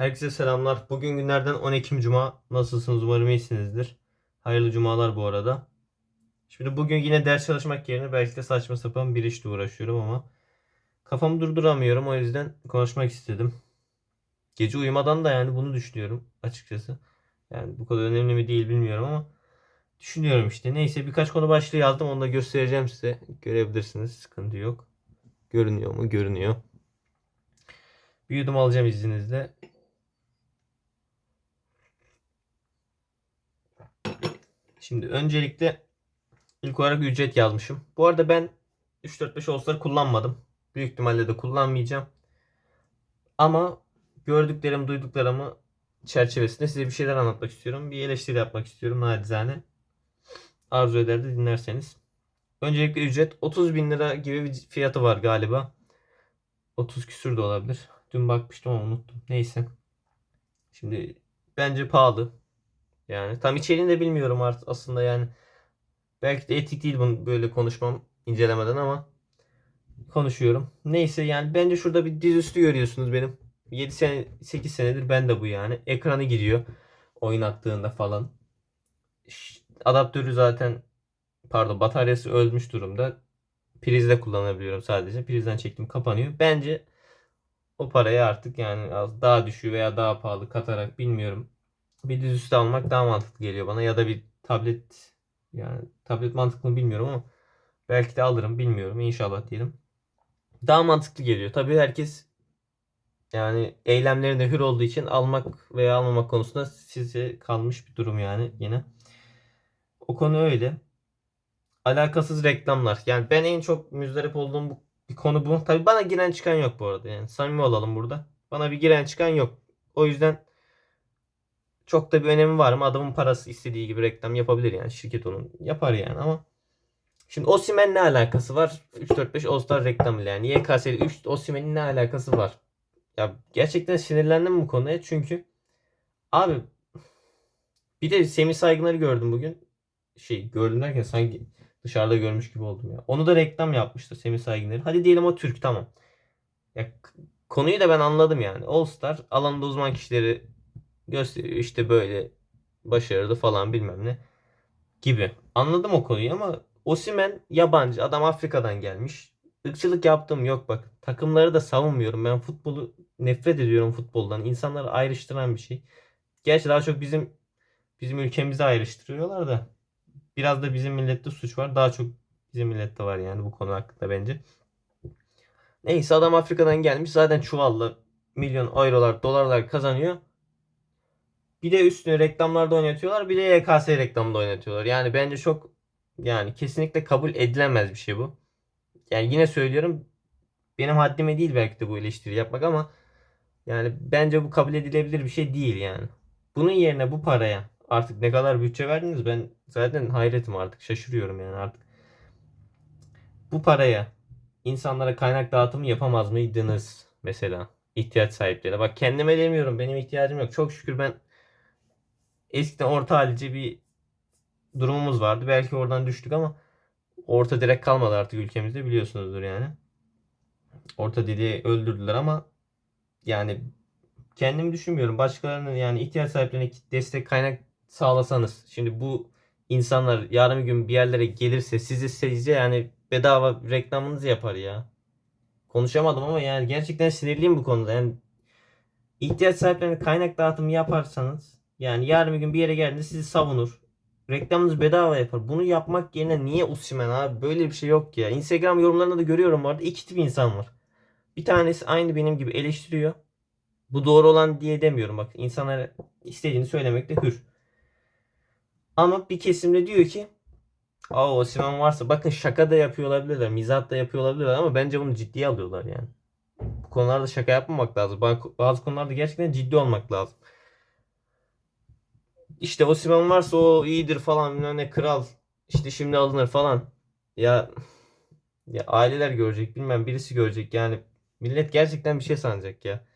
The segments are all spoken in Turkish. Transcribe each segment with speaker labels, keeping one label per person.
Speaker 1: Herkese selamlar. Bugün günlerden 10 Ekim Cuma. Nasılsınız? Umarım iyisinizdir. Hayırlı cumalar bu arada. Şimdi bugün yine ders çalışmak yerine belki de saçma sapan bir işle uğraşıyorum ama kafamı durduramıyorum. O yüzden konuşmak istedim. Gece uyumadan da yani bunu düşünüyorum açıkçası. Yani bu kadar önemli mi değil bilmiyorum ama düşünüyorum işte. Neyse birkaç konu başlığı yazdım. Onu da göstereceğim size. Görebilirsiniz. Sıkıntı yok. Görünüyor mu? Görünüyor. Bir yudum alacağım izninizle. Şimdi öncelikle ilk olarak ücret yazmışım. Bu arada ben 3-4-5 All-Star kullanmadım. Büyük ihtimalle de kullanmayacağım. Ama gördüklerim, duyduklarımı çerçevesinde size bir şeyler anlatmak istiyorum. Bir eleştiri yapmak istiyorum nacizane. Arzu eder de dinlerseniz. Öncelikle ücret 30 bin lira gibi bir fiyatı var galiba. 30 küsür de olabilir. Dün bakmıştım ama unuttum. Neyse. Şimdi bence pahalı. Yani tam içeriğini de bilmiyorum artık aslında yani. Belki de etik değil bunu böyle konuşmam incelemeden ama konuşuyorum. Neyse yani bence şurada bir dizüstü görüyorsunuz benim. 7 sene 8 senedir ben de bu yani. Ekranı gidiyor oynattığında falan. Ş- Adaptörü zaten pardon bataryası ölmüş durumda. Prizle kullanabiliyorum sadece. Prizden çektim kapanıyor. Bence o paraya artık yani az daha düşüyor veya daha pahalı katarak bilmiyorum. Bir dizüstü almak daha mantıklı geliyor bana ya da bir tablet yani tablet mantıklı mı bilmiyorum ama belki de alırım bilmiyorum inşallah diyelim. Daha mantıklı geliyor. Tabii herkes yani eylemlerinde hür olduğu için almak veya almamak konusunda size kalmış bir durum yani yine. O konu öyle. Alakasız reklamlar. Yani ben en çok müzdarip olduğum bu, bir konu bu. Tabii bana giren çıkan yok bu arada. Yani samimi olalım burada. Bana bir giren çıkan yok. O yüzden çok da bir önemi var mı? Adamın parası istediği gibi reklam yapabilir yani. Şirket onun yapar yani ama Şimdi Osimhen ne alakası var? 3-4-5 All-Star reklamıyla yani. YKS'li 3 Osimhen'in ne alakası var? Ya gerçekten sinirlendim bu konuya çünkü abi bir de Semih Saygıner'i gördüm bugün. Şey gördüm derken sanki dışarıda görmüş gibi oldum ya. Onu da reklam yapmıştı Semih Saygıner'i. Hadi diyelim o Türk tamam. Ya konuyu da ben anladım yani. All Star alanında uzman kişileri gösteriyor. İşte böyle başarılı falan bilmem ne gibi. Anladım o konuyu ama Osimhen yabancı. Adam Afrika'dan gelmiş. Irkçılık yaptığım yok bak. Takımları da savunmuyorum. Ben futbolu nefret ediyorum futboldan. İnsanları ayrıştıran bir şey. Gerçi daha çok bizim bizim ülkemizi ayrıştırıyorlar da biraz da bizim millette suç var. Daha çok bizim millette var yani bu konu hakkında bence. Neyse adam Afrika'dan gelmiş. Zaten çuvalla milyon eurolar, dolarlar kazanıyor. Bir de üstüne reklamlarda oynatıyorlar. Bir de YKS reklamında oynatıyorlar. Yani bence çok yani kesinlikle kabul edilemez bir şey bu. Yani yine söylüyorum benim haddime değil belki de bu eleştiri yapmak ama yani bence bu kabul edilebilir bir şey değil yani. Bunun yerine bu paraya artık ne kadar bütçe verdiniz ben zaten hayretim artık şaşırıyorum yani artık. Bu paraya insanlara kaynak dağıtımı yapamaz mıydınız mesela ihtiyaç sahipleri? Bak kendime demiyorum benim ihtiyacım yok. Çok şükür ben eskiden orta hallice bir durumumuz vardı. Belki oradan düştük ama orta direkt kalmadı artık ülkemizde biliyorsunuzdur yani. Orta dili öldürdüler ama yani kendimi düşünmüyorum. Başkalarının yani ihtiyaç sahiplerine destek kaynak sağlasanız. Şimdi bu insanlar yarın bir gün bir yerlere gelirse sizi sizce yani bedava reklamınızı yapar ya. Konuşamadım ama yani gerçekten sinirliyim bu konuda. Yani ihtiyaç sahiplerine kaynak dağıtımı yaparsanız yani yarın bir gün bir yere geldiğinde sizi savunur. Reklamınızı bedava yapar. Bunu yapmak yerine niye Osimhen abi? Böyle bir şey yok ya. Instagram yorumlarında da görüyorum bu iki tip insan var. Bir tanesi aynı benim gibi eleştiriyor. Bu doğru olan diye demiyorum bak. İnsanlara istediğini söylemekte hür. Ama bir kesimde diyor ki Aa Osimhen varsa bakın şaka da yapıyor olabilirler. Mizah da yapıyor olabilirler ama bence bunu ciddiye alıyorlar yani. Bu konularda şaka yapmamak lazım. Bazı konularda gerçekten ciddi olmak lazım. İşte Osimhen varsa o iyidir falan bilmem ne kral. İşte şimdi alınır falan. Ya ya aileler görecek bilmem birisi görecek yani millet gerçekten bir şey sanacak ya.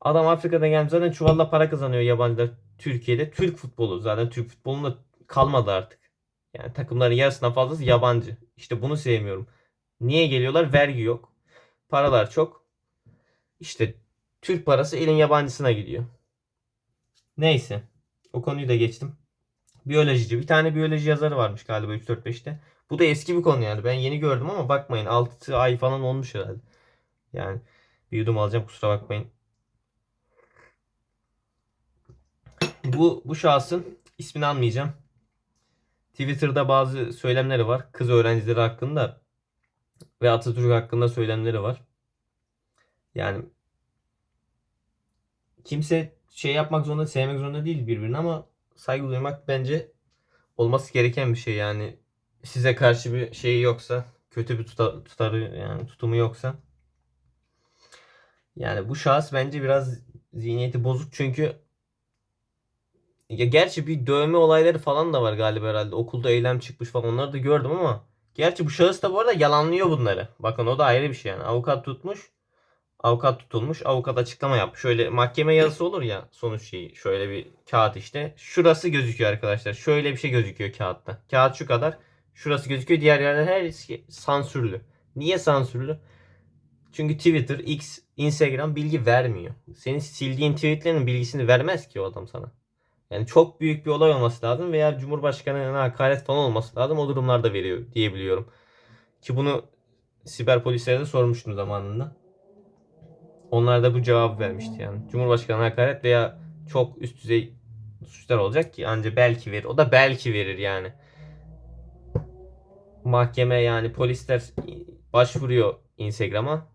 Speaker 1: Adam Afrika'dan gelmiş zaten çuvalla para kazanıyor yabancılar Türkiye'de. Türk futbolu zaten Türk futbolunda kalmadı artık. Yani takımların yarısından fazlası yabancı. İşte bunu sevmiyorum. Niye geliyorlar? Vergi yok. Paralar çok. İşte Türk parası elin yabancısına gidiyor. Neyse. O konuyu da geçtim. Biyolojici. Bir tane biyoloji yazarı varmış galiba 3-4-5'te. Bu da eski bir konu yani. Ben yeni gördüm ama bakmayın 6 ay falan olmuş herhalde. Yani bir yudum alacağım kusura bakmayın. Bu, bu şahsın ismini almayacağım. Twitter'da bazı söylemleri var. Kız öğrencileri hakkında ve Atatürk hakkında söylemleri var. Yani kimse şey yapmak zorunda, sevmek zorunda değil birbirini ama saygı duymak bence olması gereken bir şey yani. Size karşı bir şey yoksa, kötü bir tuta- tutarı yani tutumu yoksa yani bu şahıs bence biraz zihniyeti bozuk çünkü ya gerçi bir dövme olayları falan da var galiba herhalde. Okulda eylem çıkmış falan onları da gördüm ama gerçi bu şahıs da bu arada yalanlıyor bunları. Bakın o da ayrı bir şey yani. Avukat tutmuş. Avukat tutulmuş. Avukat açıklama yapmış. Şöyle mahkeme yazısı olur ya sonuç şeyi. Şöyle bir kağıt işte. Şurası gözüküyor arkadaşlar. Şöyle bir şey gözüküyor kağıtta. Kağıt şu kadar. Şurası gözüküyor. Diğer yerler her şey sansürlü. Niye sansürlü? Çünkü Twitter, X, Instagram bilgi vermiyor. Senin sildiğin tweetlerin bilgisini vermez ki o adam sana. Yani çok büyük bir olay olması lazım veya Cumhurbaşkanı'na hakaret falan olması lazım. O durumlarda veriyor diyebiliyorum. Ki bunu siber polislere de sormuştum zamanında. Onlar da bu cevabı vermişti yani. Cumhurbaşkanı'na hakaret veya çok üst düzey suçlar olacak ki anca belki verir. O da belki verir yani. Mahkeme yani polisler başvuruyor Instagram'a.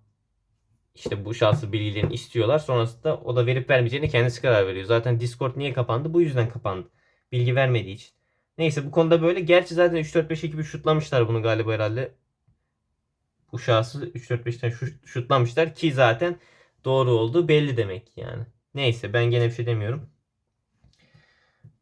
Speaker 1: İşte bu şahsı bilgilerini istiyorlar. Sonrasında o da verip vermeyeceğini kendisi karar veriyor. Zaten Discord niye kapandı? Bu yüzden kapandı. Bilgi vermediği için. Neyse bu konuda böyle. Gerçi zaten 3-4-5 ekibi şutlamışlar bunu galiba herhalde. Bu şahsı 3-4-5'ten şut- şutlamışlar ki zaten doğru olduğu belli demek yani. Neyse ben gene bir şey demiyorum.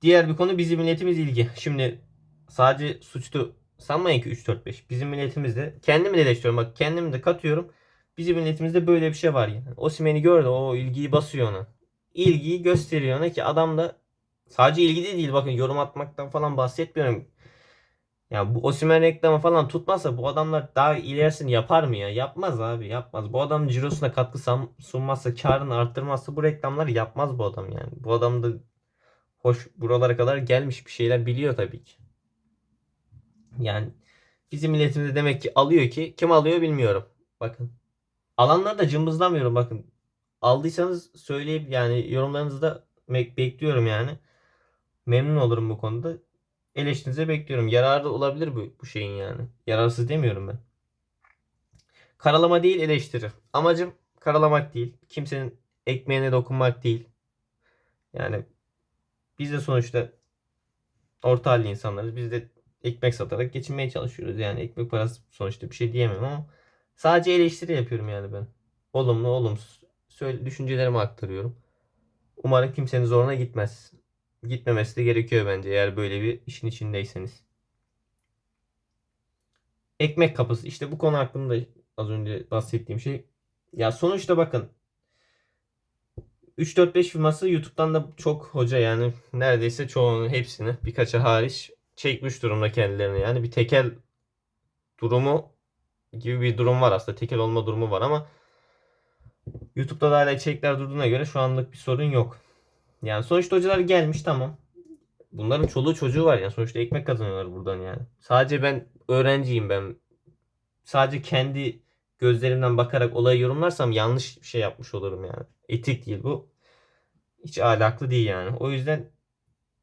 Speaker 1: Diğer bir konu bizim milletimiz ilgi. Şimdi sadece suçlu sanmayın ki 3-4-5. Bizim milletimizde kendimi de eleştiriyorum. Bak kendimi de katıyorum. Bizim milletimizde böyle bir şey var yani. Osimhen'i gördü o ilgiyi basıyor ona. İlgiyi gösteriyor ona ki adam da sadece ilgi de değil bakın yorum atmaktan falan bahsetmiyorum. Ya bu Osimhen reklamı falan tutmazsa bu adamlar daha ilerisini yapar mı ya? Yapmaz abi yapmaz. Bu adam cirosuna katkı sunmazsa, karını arttırmazsa bu reklamları yapmaz bu adam yani. Bu adam da hoş buralara kadar gelmiş bir şeyler biliyor tabii ki. Yani bizim milletimizde demek ki alıyor ki kim alıyor bilmiyorum. Bakın. Alanları da cımbızlamıyorum bakın. Aldıysanız söyleyip yani yorumlarınızı da bekliyorum yani. Memnun olurum bu konuda. Eleştirinizi bekliyorum. Yararı olabilir bu, bu şeyin yani. Yararsız demiyorum ben. Karalama değil eleştiri. Amacım karalamak değil. Kimsenin ekmeğine dokunmak değil. Yani biz de sonuçta orta halli insanlarız. Biz de ekmek satarak geçinmeye çalışıyoruz. Yani ekmek parası sonuçta bir şey diyemem ama sadece eleştiri yapıyorum yani ben. Olumlu olumsuz söyle, düşüncelerimi aktarıyorum. Umarım kimsenin zoruna gitmez. Gitmemesi de gerekiyor bence eğer böyle bir işin içindeyseniz. Ekmek kapısı. İşte bu konu hakkında az önce bahsettiğim şey. Ya sonuçta bakın 3-4-5 firması YouTube'dan da çok hoca yani neredeyse çoğunu hepsini birkaçı hariç çekmiş durumda kendilerini. Yani bir tekel durumu gibi bir durum var aslında. Tekel olma durumu var ama YouTube'da da hala içerikler durduğuna göre şu anlık bir sorun yok. Yani sonuçta hocalar gelmiş tamam. Bunların çoluğu çocuğu var yani. Sonuçta ekmek kazanıyorlar buradan yani. Sadece ben öğrenciyim ben. Sadece kendi gözlerimden bakarak olayı yorumlarsam yanlış bir şey yapmış olurum yani. Etik değil bu. Hiç ahlaklı değil yani. O yüzden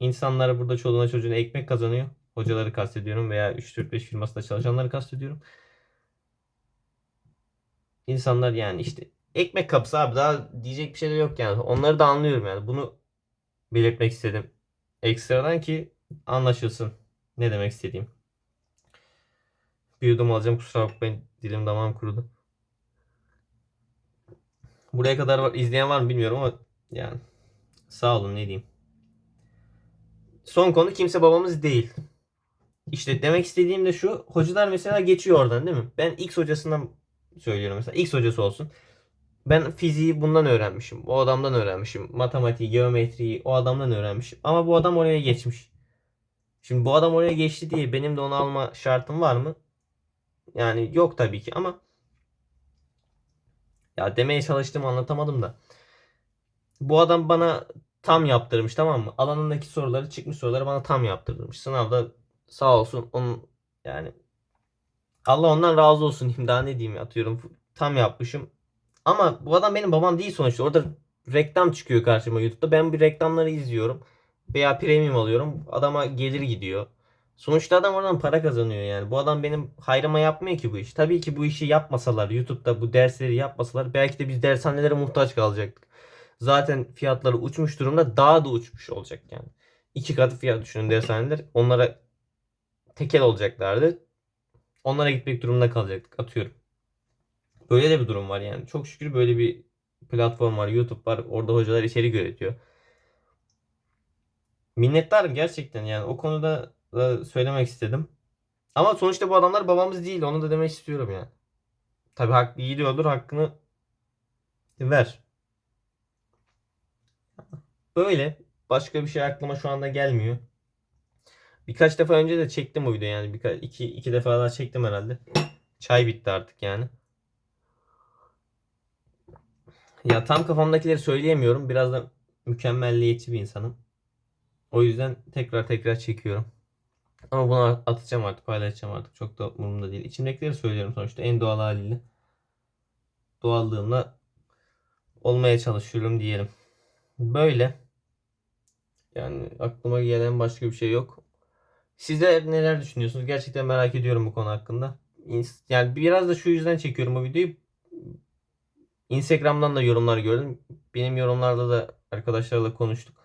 Speaker 1: insanlar burada çoluğuna çocuğuna ekmek kazanıyor. Hocaları kastediyorum veya 3-4-5 firmasında çalışanları kastediyorum. İnsanlar yani işte ekmek kapısı abi daha diyecek bir şey de yok yani. Onları da anlıyorum yani. Bunu belirtmek istedim. Ekstradan ki anlaşılsın. Ne demek istediğim. Bir yudum alacağım kusura bakmayın. Dilim damağım kurudu. Buraya kadar var, izleyen var mı bilmiyorum ama yani sağ olun ne diyeyim. Son konu kimse babamız değil. İşte demek istediğim de şu. Hocalar mesela geçiyor oradan değil mi? Ben X hocasından söylüyorum mesela. X hocası olsun. Ben fiziği bundan öğrenmişim. O adamdan öğrenmişim. Matematiği, geometriyi o adamdan öğrenmişim. Ama bu adam oraya geçmiş. Şimdi bu adam oraya geçti diye benim de onu alma şartım var mı? Yani yok tabii ki ama ya demeye çalıştığımı anlatamadım da. Bu adam bana tam yaptırmış tamam mı? Alanındaki soruları çıkmış soruları bana tam yaptırmış. Sınavda sağ olsun onun yani Allah ondan razı olsun daha ne diyeyim atıyorum tam yapmışım. Ama bu adam benim babam değil sonuçta. Orada reklam çıkıyor karşıma YouTube'da. Ben bir reklamları izliyorum. Veya premium alıyorum. Adama gelir gidiyor. Sonuçta adam oradan para kazanıyor yani. Bu adam benim hayrıma yapmıyor ki bu iş. Tabii ki bu işi yapmasalar, YouTube'da bu dersleri yapmasalar belki de biz dershanelere muhtaç kalacaktık. Zaten fiyatları uçmuş durumda daha da uçmuş olacak yani. İki katı fiyat düşünün dershaneler. Onlara tekel olacaklardı. Onlara gitmek durumunda kalacaktık atıyorum. Böyle de bir durum var yani. Çok şükür böyle bir platform var, YouTube var. Orada hocalar içerik üretiyor. Minnettarım gerçekten yani o konuda da söylemek istedim. Ama sonuçta bu adamlar babamız değil. Onu da demek istiyorum yani. Tabii hak iyi diyordur hakkını ver. Böyle. Başka bir şey aklıma şu anda gelmiyor. Birkaç defa önce de çektim bu videoyu yani. Birkaç, iki, iki defa daha çektim herhalde. Çay bitti artık yani. Ya tam kafamdakileri söyleyemiyorum. Biraz da mükemmelliyetçi bir insanım. O yüzden tekrar tekrar çekiyorum. Ama bunu atacağım artık, paylaşacağım artık. Çok da umurumda değil. İçimdekileri söylüyorum sonuçta en doğal haliyle. Doğallığımla olmaya çalışıyorum diyelim. Böyle. Yani aklıma gelen başka bir şey yok. Sizler neler düşünüyorsunuz? Gerçekten merak ediyorum bu konu hakkında. Yani biraz da şu yüzden çekiyorum bu videoyu. Instagram'dan da yorumlar gördüm. Benim yorumlarda da arkadaşlarla konuştuk.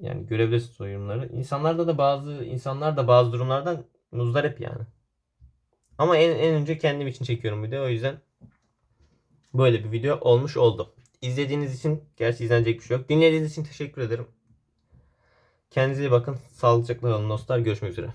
Speaker 1: Yani görebilirsiniz o yorumları. İnsanlarda da bazı insanlar da bazı durumlardan muzdarip yani. Ama en, en önce kendim için çekiyorum video. O yüzden böyle bir video olmuş oldu. İzlediğiniz için gerçi izlenecek bir şey yok. Dinlediğiniz için teşekkür ederim. Kendinize iyi bakın. Sağlıcakla kalın dostlar. Görüşmek üzere.